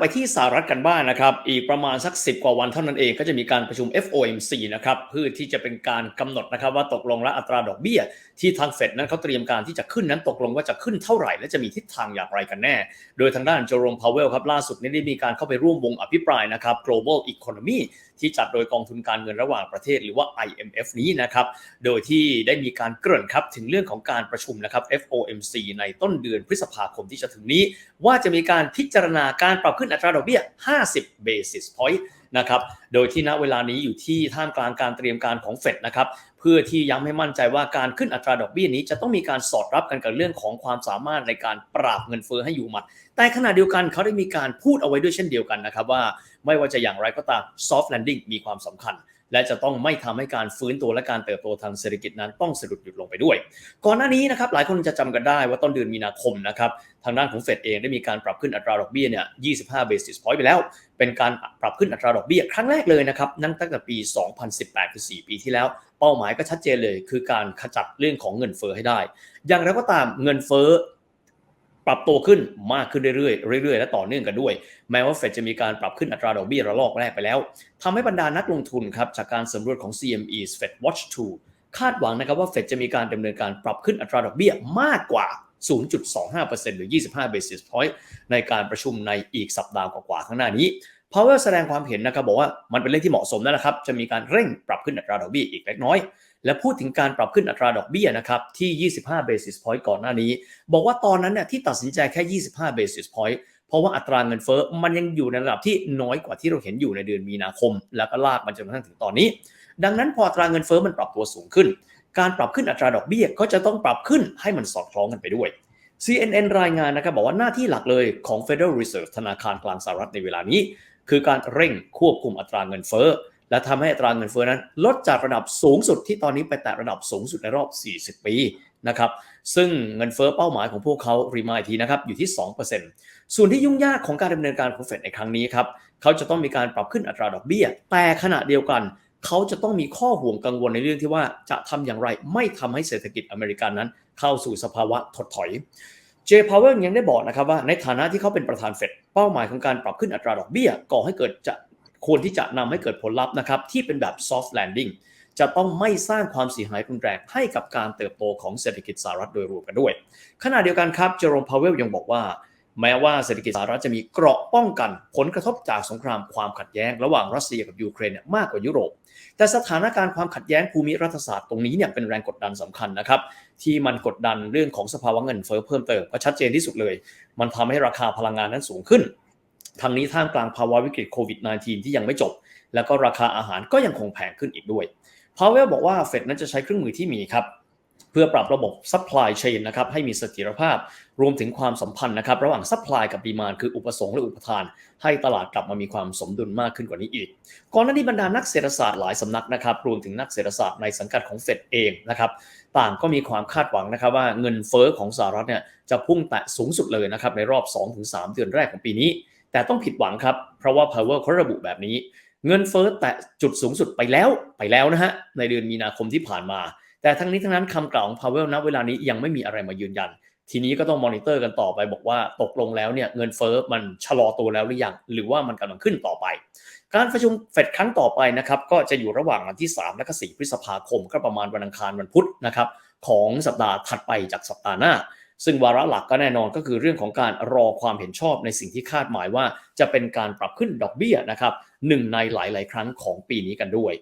ไปที่สหรัฐกันบ้างนะครับ อีกประมาณสัก 10 กว่าวันเท่านั้นเองก็จะมีการประชุม FOMC นะครับเพื่อที่จะเป็นการกำหนดนะครับว่าตกลงและอัตราดอกเบี้ย ที่ทางเฟดนั้นเขาเตรียมการที่จะขึ้นนั้นตกลงว่าจะขึ้นเท่าไหร่ และจะมีทิศทางอย่างไรกันแน่ โดยทางด้านโจโรมพาวเวลครับล่าสุดนี้ได้มีการเข้าไปร่วมวงอภิปรายนะครับ global economy ที่จัดโดยกองทุนการเงินระหว่างประเทศหรือว่า IMF นี้นะครับโดยที่ได้มีการเกริ่นครับถึงเรื่องของการประชุมนะครับ FOMC ในต้นเดือนพฤษภาคมที่จะถึงนี้ ว่าจะมีการพิจารณาการปรับขึ้นอัตราดอกเบี้ย 50 basis point นะครับโดยที่ณเวลานี้อยู่ที่ท่ามกลางการเตรียมการของเฟดนะครับเพื่อที่ย้ำให้มั่นใจว่าการขึ้นอัตราดอกเบี้ยนี้จะต้องมีการสอดรับกันกับเรื่องของความสามารถในการปราบเงินเฟ้อให้อยู่หมัด แต่ขณะเดียวกันเขาได้มีการพูดเอาไว้ด้วยเช่นเดียวกันนะครับว่าไม่ว่าจะอย่างไรก็ตาม soft landing มีความสำคัญ และจะต้องไม่ทำให้การฟื้นตัวและการเติบโตทางเศรษฐกิจนั้นต้องสะดุดหยุดลงไปด้วย ก่อนหน้านี้นะครับหลายคนจะจำกันได้ว่าต้นเดือนมีนาคมนะครับทางด้านของเฟดเองได้มีการปรับขึ้นอัตราดอกเบี้ยเนี่ย 25 basis point ไปแล้ว เป็นการปรับขึ้นอัตราดอกเบี้ยครั้งแรกเลยนะครับนั่นตั้งแต่ปี 2018 คือ 4 ปีที่แล้ว เป้าหมายก็ชัดเจนเลย คือการขจัดเรื่องของเงินเฟ้อให้ได้ อย่างไรก็ตามเงินเฟ้อ ปรับตัวขึ้นมากขึ้นเรื่อยๆเรื่อยๆ และต่อเนื่องกันด้วย แม้ว่าเฟดจะมีการปรับขึ้นอัตราดอกเบี้ยระลอกแรกไปแล้วทำให้บรรดานักลงทุนครับจากการสำรวจของ CME Fed Watch 2 คาดหวังนะครับว่าเฟดจะมีการดำเนินการปรับขึ้นอัตราดอกเบี้ยมากกว่า 0.25%หรือ 25 basis point ในการประชุมในอีกสัปดาห์กว่าๆข้างหน้านี้ Powell แสดงความเห็นนะครับบอกว่ามันเป็นเรื่องที่เหมาะสมแล้วนะครับจะมีการเร่งปรับขึ้นอัตราดอกเบี้ยอีกเล็กน้อย และพูดถึงการปรับขึ้นอัตราดอกเบี้ยนะครับที่ 25 basis point ก่อนหน้านี้ บอกว่าตอนนั้นเนี่ยที่ตัดสินใจแค่ 25 basis point เพราะว่าอัตราเงินเฟ้อมันยังอยู่ในระดับที่น้อยกว่าที่เราเห็นอยู่ในเดือนมีนาคม แล้วก็ลากมาจนกระทั่งถึงตอนนี้ ดังนั้นพออัตราเงินเฟ้อมันปรับตัวสูงขึ้น การปรับขึ้นอัตราดอกเบี้ยก็จะต้องปรับขึ้นให้มันสอดคล้องกันไปด้วย CNN รายงานนะครับบอกว่าหน้าที่หลักเลยของ Federal Reserve ธนาคารกลางสหรัฐในเวลานี้ คือการเร่งควบคุมอัตราเงินเฟ้อ และทำให้อัตราเงินเฟ้อนั้น ลดจากระดับสูงสุดที่ตอนนี้ไปแตะระดับสูงสุดในรอบ 40 ปีนะครับซึ่งเงินเฟ้อเป้าหมายของพวกเขารีมายทีนะครับอยู่ที่ 2%ส่วนที่ยุ่งยากของการดำเนินการของเฟดในครั้งนี้ครับเขาจะต้องมีการปรับขึ้นอัตราดอกเบี้ย แต่ขณะเดียวกัน เขาจะต้องมีข้อห่วงกังวลในเรื่องที่ว่าจะทำอย่างไรไม่ทำให้เศรษฐกิจอเมริกันนั้น เข้าสู่สภาวะถดถอยเจพาวเวลยังได้บอกนะครับว่าในฐานะที่เขาเป็นประธานเฟดเป้าหมายของการปรับขึ้นอัตราดอกเบี้ยก่อให้เกิดจะ ควรที่จะนำให้เกิดผลลัพธ์นะครับที่เป็นแบบ soft landing จะต้องไม่สร้างความเสียหายรุนแรงให้กับการเติบโตของเศรษฐกิจสหรัฐโดยรวมกันด้วย ขณะเดียวกันครับเจอร์มพาวเวลยังบอกว่า แม้ว่าเศรษฐกิจสหรัฐจะมีเกราะป้องกันผลกระทบจากสงครามความขัดแย้งระหว่างรัสเซียกับยูเครนมากกว่ายุโรป แต่สถานการณ์ความขัดแย้งภูมิรัฐศาสตร์ตรงนี้เนี่ยเป็นแรงกดดันสำคัญนะครับที่มันกดดันเรื่องของสภาวะเงินเฟ้อเพิ่มเติมก็ชัดเจนที่สุดเลย มันทำให้ราคาพลังงานนั้นสูงขึ้น ทางนี้ท่ามกลางภาวะวิกฤตโควิด -19 ที่ยังไม่จบ แล้วก็ราคาอาหารก็ยังคงแพงขึ้นอีกด้วยพาวเวลบอกว่าเฟดนั้นจะใช้เครื่องมือที่มีครับเพื่อปรับระบบ supply chain นะครับให้มีเสถียรภาพรวมถึงความสัมพันธ์นะครับระหว่าง supply กับ demand คืออุปสงค์และอุปทาน ให้ตลาดกลับมามีความสมดุลมากขึ้นกว่านี้อีก ก่อนหน้านี้บรรดานักเศรษฐศาสตร์หลายสำนักนะครับรวมถึงนักเศรษฐศาสตร์ในสังกัดของเฟดเองนะครับต่างก็มีความคาดหวังนะครับว่าเงินเฟ้อของสหรัฐเนี่ยจะพุ่งแตะสูงสุดเลยนะครับในรอบ 2-3 เดือนแรกของปีนี้ แต่ต้องผิดหวังครับ เพราะว่า Power เขาระบุแบบนี้ เงินเฟ้อแตะจุดสูงสุดไปแล้วไปแล้วนะฮะในเดือนมีนาคมที่ผ่านมา แต่ทั้งนี้ทั้งนั้นคำกล่าวของ Powell ณเวลานี้ยังไม่มีอะไรมายืนยัน ทีนี้ก็ต้องมอนิเตอร์กันต่อไปบอกว่าตกลงแล้วเนี่ยเงินเฟ้อมันชะลอตัวแล้วหรือยังหรือว่ามันกำลังขึ้นต่อไป การประชุมเฟดครั้งต่อไปนะครับก็จะอยู่ระหว่างวันที่ 3 และก็4พฤษภาคมก็ประมาณวันอังคารวันพุธนะครับของสัปดาห์ถัดไปจากสัปดาห์หน้า ซึ่งวาระหลักก็แน่นอนก็คือเรื่องของการรอความเห็นชอบในสิ่งที่คาดหมายว่า จะเป็นการปรับขึ้นดอกเบี้ยนะครับหนึ่งในหลาย ๆ ครั้งของปีนี้กันด้วย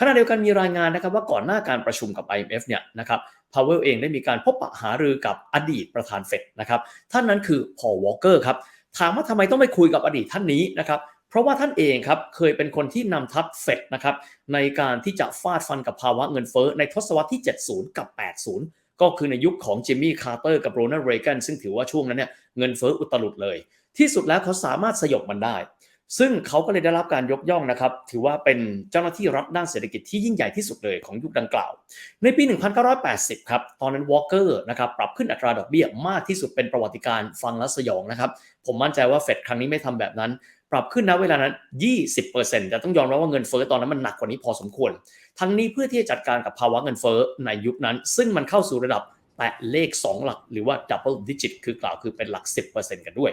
ขณะเดียวกันมีรายงานนะครับว่าก่อนหน้าการประชุมกับ IMF เนี่ยนะครับพาวเวลเองได้มีการพบปะหารือกับอดีตประธานเฟดนะครับท่านนั้นคือพอลวอลเกอร์ครับถามว่าทำไมต้องไปคุยกับอดีตท่านนี้นะครับเพราะว่าท่านเองครับเคยเป็นคนที่นำทัพเฟดนะครับในการที่จะฟาดฟันกับภาวะเงินเฟ้อในทศวรรษที่ 70 กับ 80 ก็คือในยุคของจิมมี่คาร์เตอร์กับโรนัลด์เรแกนซึ่งถือว่าช่วงนั้นเนี่ยเงินเฟ้ออุตลุดเลย ที่สุดแล้วเขาสามารถสยบมันได้ ซึ่งเขาก็เลยได้รับการยกย่องนะครับ ถือว่าเป็นเจ้าหน้าที่รัฐด้านเศรษฐกิจที่ยิ่งใหญ่ที่สุดเลยของยุคดังกล่าว ในปี 1980 ครับ ตอนนั้นวอลเกอร์นะครับปรับขึ้นอัตราดอกเบี้ยมากที่สุดเป็นประวัติการณ์ฟังและสยองนะครับ ผมมั่นใจว่าเฟดครั้งนี้ไม่ทำแบบนั้น ปรับขึ้นนะเวลานั้น 20%แต่ต้องยอมรับว่าเงินเฟ้อตอนนั้นมันหนักกว่านี้พอสมควร ทั้งนี้เพื่อที่จะจัดการกับภาวะเงินเฟ้อในยุคนั้น ซึ่งมันเข้าสู่ระดับแตะเลข 2 หลัก หรือว่า double digit คือกล่าวคือเป็นหลัก 10%กันด้วย